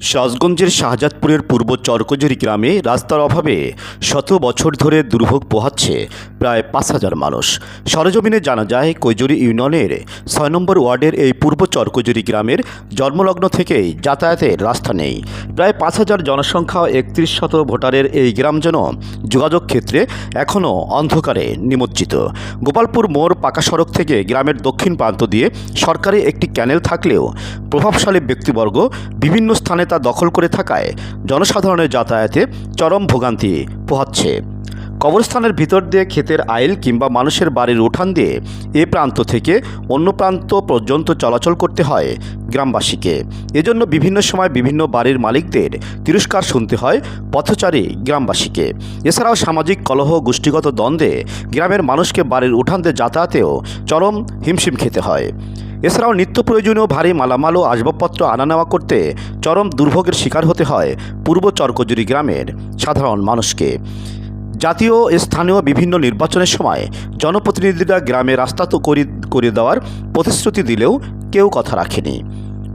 সাজগঞ্জের শাহজাদপুরের পূর্ব চরকজুরি গ্রামে রাস্তার অভাবে শত বছর ধরে দুর্ভোগ পোহাচ্ছে প্রায় পাঁচ হাজার মানুষ। সরজমিনে জানা যায়, কৈজুরি ইউনিয়নের ছয় নম্বর ওয়ার্ডের এই পূর্ব চরকজুরি গ্রামের জন্মলগ্ন থেকেই যাতায়াতের রাস্তা নেই। প্রায় পাঁচ হাজার জনসংখ্যা একত্রিশ শত ভোটারের এই গ্রাম যেন যোগাযোগ ক্ষেত্রে এখনও অন্ধকারে নিমজ্জিত। গোপালপুর মোড় পাকা সড়ক থেকে গ্রামের দক্ষিণ প্রান্ত দিয়ে সরকারি একটি ক্যানেল থাকলেও প্রভাবশালী ব্যক্তিবর্গ বিভিন্ন স্থানে তা দখল করে থাকায় জনসাধারণের যাতায়াতে চরম ভোগান্তি পোহাচ্ছে। কবরস্থানের ভিতর দিয়ে ক্ষেতের আইল কিংবা মানুষের বাড়ির উঠান দিয়ে এ প্রান্ত থেকে অন্য প্রান্ত পর্যন্ত চলাচল করতে হয় গ্রামবাসীকে। এজন্য বিভিন্ন সময় বিভিন্ন বাড়ির মালিকদের তিরস্কার শুনতে হয় পথচারী গ্রামবাসীকে। এছাড়াও সামাজিক কলহ, গোষ্ঠীগত দ্বন্দ্বে গ্রামের মানুষকে বাড়ির উঠান দিয়ে যাতায়াতেও চরম হিমশিম খেতে হয়। এছাড়াও নিত্য প্রয়োজনীয় ভারী মালামাল ও আসবাবপত্র আনা নেওয়া করতে চরম দুর্ভোগের শিকার হতে হয় পূর্ব চরকজুরি গ্রামের সাধারণ মানুষকে। জাতীয় স্থানীয় বিভিন্ন নির্বাচনের সময় জনপ্রতিনিধিরা গ্রামে রাস্তা তো করে করে দেওয়ার প্রতিশ্রুতি দিলেও কেউ কথা রাখেনি।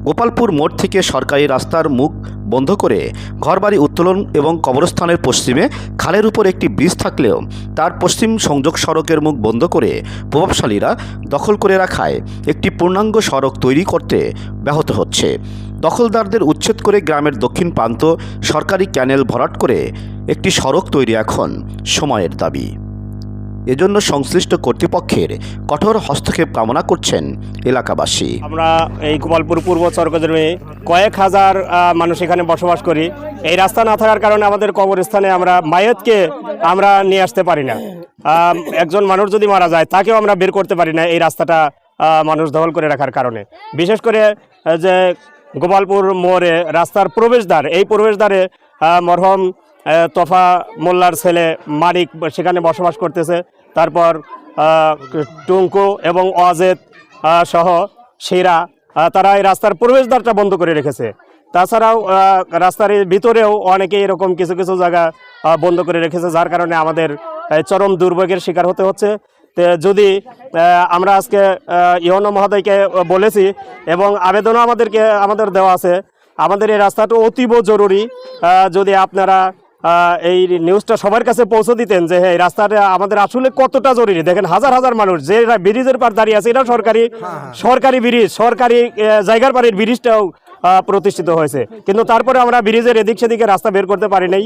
গোপালপুর মোড় থেকে সরকারি রাস্তার মুখ বন্ধ করে ঘরবাড়ি উত্তোলন এবং কবরস্থানের পশ্চিমে খালের উপর একটি ব্রিজ থাকলেও তার পশ্চিম সংযোগ সড়কের মুখ বন্ধ করে প্রভাবশালীরা দখল করে রাখায় একটি পূর্ণাঙ্গ সড়ক তৈরি করতে ব্যাহত হচ্ছে। দখলদারদের উচ্ছেদ করে গ্রামের দক্ষিণ প্রান্ত সরকারি ক্যানেল ভরাট করে একটি সড়ক তৈরি এখন সময়ের দাবি। এজন্য সংশ্লিষ্ট কর্তৃপক্ষের কঠোর হস্তক্ষেপ কামনা করছেন এলাকাবাসী। আমরা এই গোপালপুর পূর্ব চরকজমে কয়েক হাজার মানুষ এখানে বসবাস করি। এই রাস্তা না থাকার কারণে আমাদের কবরস্থানে আমরা মায়েতকে আমরা নিয়ে আসতে পারি না। একজন মানুষ যদি মারা যায়, তাকেও আমরা বের করতে পারি না এই রাস্তাটা মানুষ দখল করে রাখার কারণে। বিশেষ করে যে গোপালপুর মোড়ে রাস্তার প্রবেশদ্বার, এই প্রবেশদ্বারে মরহম তফা মোল্লার ছেলে মানিক সেখানে বসবাস করতেছে। তারপর টুঙ্কু এবং অজেদ সহ সেরা তারা এই রাস্তার প্রবেশদ্বারটা বন্ধ করে রেখেছে। তাছাড়াও রাস্তার ভিতরেও অনেকে এরকম কিছু কিছু জায়গা বন্ধ করে রেখেছে, যার কারণে আমাদের চরম দুর্ভোগের শিকার হতে হচ্ছে। যদি আমরা আজকে ইয়নো মহোদয়কে বলেছি এবং আবেদনও আমাদেরকে, আমাদের দেওয়া আছে, আমাদের এই রাস্তাটা অতীব জরুরি। যদি আপনারা এই নিউজটা সবার কাছে পৌঁছে দিতেন যে হ্যাঁ এই রাস্তাটা আমাদের আসলে কতটা জরুরি? দেখেন হাজার হাজার মানুষ যে ব্রিজের পার দাঁড়িয়ে আছে এটা সরকারি সরকারি ব্রিজ সরকারি জায়গার পাড়ির ব্রিজটাও প্রতিষ্ঠিত হয়েছে। কিন্তু তারপরে আমরা ব্রিজের এদিক সেদিকে রাস্তা বের করতে পারি নাই।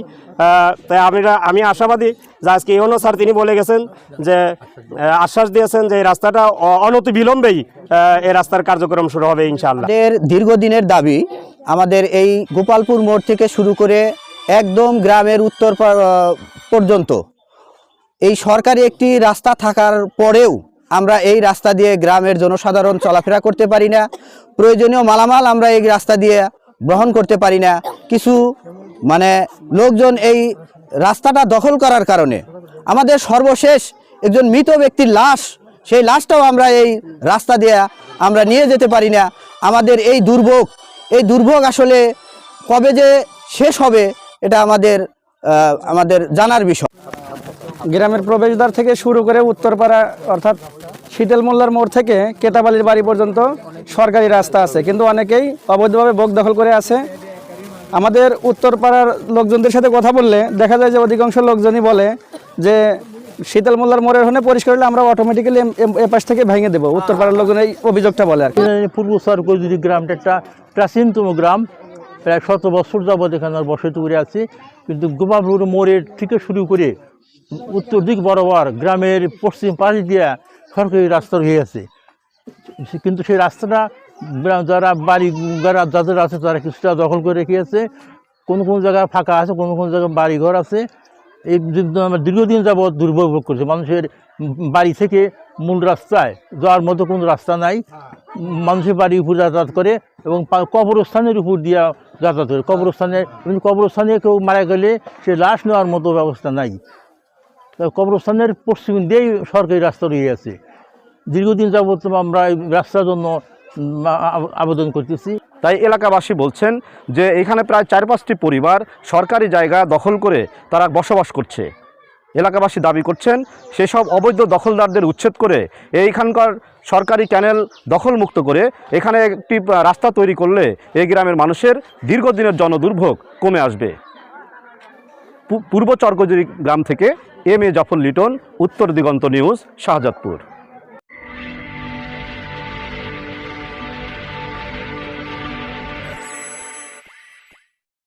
তাই আমরা আমি আশাবাদী যে আজকে ইউনো স্যার তিনি বলে গেছেন যে আশ্বাস দিয়েছেন যে এই রাস্তাটা অনতি বিলম্বেই এই রাস্তার কার্যক্রম শুরু হবে ইনশাআল্লাহ। দীর্ঘদিনের দাবি আমাদের এই গোপালপুর মোড় থেকে শুরু করে একদম গ্রামের উত্তর পর্যন্ত। এই সরকারি একটি রাস্তা থাকার পরেও আমরা এই রাস্তা দিয়ে গ্রামের জনসাধারণ চলাফেরা করতে পারি না। প্রয়োজনীয় মালামাল আমরা এই রাস্তা দিয়ে গ্রহণ করতে পারি না। কিছু মানে লোকজন এই রাস্তাটা দখল করার কারণে। আমাদের সর্বশেষ একজন মৃত ব্যক্তির লাশ, সেই লাশটাও আমরা এই রাস্তা দিয়ে আমরা নিয়ে যেতে পারি না। আমাদের এই দুর্ভোগ এই দুর্ভোগ আসলে কবে যে শেষ হবে এটা আমাদের আমাদের জানার বিষয়। গ্রামের প্রবেশদ্বার থেকে শুরু করে উত্তরপাড়া অর্থাৎ শীতল মোল্লার মোড় থেকে কেতাবালির বাড়ি পর্যন্ত সরকারি রাস্তা আছে। কিন্তু অনেকেই অবৈধভাবে বোক দখল করে আছে। আমাদের উত্তরপাড়ার লোকজনদের সাথে কথা বললে দেখা যায় যে অধিকাংশ লোকজনই বলে যে শীতল মোল্লার মোড়ের হনে পরিষ্কার হলে আমরা অটোমেটিক্যালি এপাশ থেকে ভেঙে দেবো। উত্তরপাড়ার লোকজন এই অভিযোগটা বলে আর পূর্ব সরকজুরি গ্রামটা একটা প্রাচীনতম গ্রাম প্রায় শত বছর যাবৎ এখানে বসত করে আছি। কিন্তু গোপালপুর মোড়ের থেকে শুরু করে উত্তর দিক বরাবর গ্রামের পশ্চিম পাশ দিয়ে সরকারি রাস্তা রয়ে আছে। কিন্তু সেই রাস্তাটা যারা বাড়ি যারা যাদের আছে তারা কিছুটা দখল করে রেখে রেখেছে। কোন কোনো জায়গায় ফাঁকা আছে, কোনো কোনো জায়গায় বাড়িঘর আছে। এই আমরা দীর্ঘদিন যাবৎ দুর্ভোগ ভোগ করছে। মানুষের বাড়ি থেকে মূল রাস্তায় যাওয়ার মতো কোনো রাস্তা নাই, মানুষের বাড়ির উপর যাতায়াত করে এবং কবরস্থানের উপর দিয়া যাতায়াত করে। কবরস্থানে কবরস্থানে কেউ মারা গেলে সে লাশ নেওয়ার মতো ব্যবস্থা নাই। কবরস্থানের পশ্চিম দিয়েই সরকারি রাস্তা রয়ে আছে। দীর্ঘদিন যাবৎ আমরা এই রাস্তার জন্য আবেদন করতেছি। তাই এলাকাবাসী বলছেন যে এখানে প্রায় চার পাঁচটি পরিবার সরকারি জায়গা দখল করে তারা বসবাস করছে। এলাকাবাসী দাবি করছেন, সেসব অবৈধ দখলদারদের উচ্ছেদ করে এইখানকার সরকারি ক্যানেল দখলমুক্ত করে এখানে একটি রাস্তা তৈরি করলে এই গ্রামের মানুষের দীর্ঘদিনের জনদুর্ভোগ কমে আসবে। পূর্ব চরকজুরি গ্রাম থেকে এম এ জাফর লিটন, উত্তর দিগন্ত নিউজ, শাহজাদপুর।